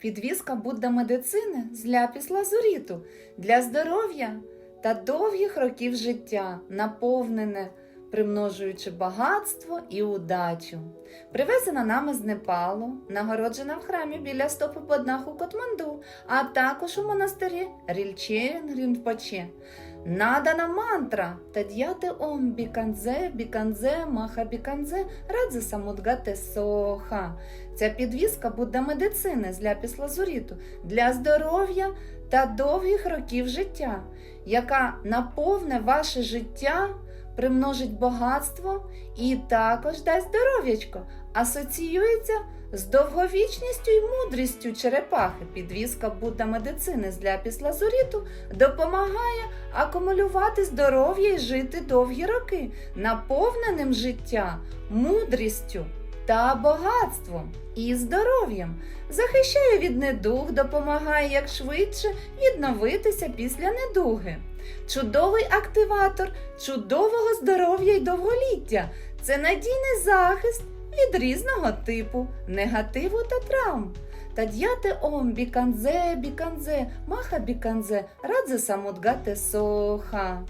Підвізка Будда медицини з ляпіс лазуріту для здоров'я та довгих років життя, наповнене, примножуючи багатство і удачу. Привезена нами з Непалу, нагороджена в храмі біля стопи Боднаху Котманду, а також у монастирі Рільчерін Рінпоче. Надана мантра Тад'яти Ом Біканзе, Біканзе, Маха Біканзе, Радзе Самудгате Соха. Ця підвізка буде медицини з ляпіс лазуріту для здоров'я та довгих років життя, яка наповне ваше життя, примножить багатство і також дасть здоров'ячко, асоціюється з довговічністю і мудрістю черепахи. Підвіска Будда медицини з ляпіс лазуріту допомагає акумулювати здоров'я і жити довгі роки, наповненим життя, мудрістю та багатством і здоров'ям. Захищає від недуг, допомагає якшвидше відновитися після недуги. Чудовий активатор чудового здоров'я й довголіття. Це надійний захист від різного типу негативу та травм. Тад'яте ом біканзе, біканзе, маха біканзе, радзе самудгате соха.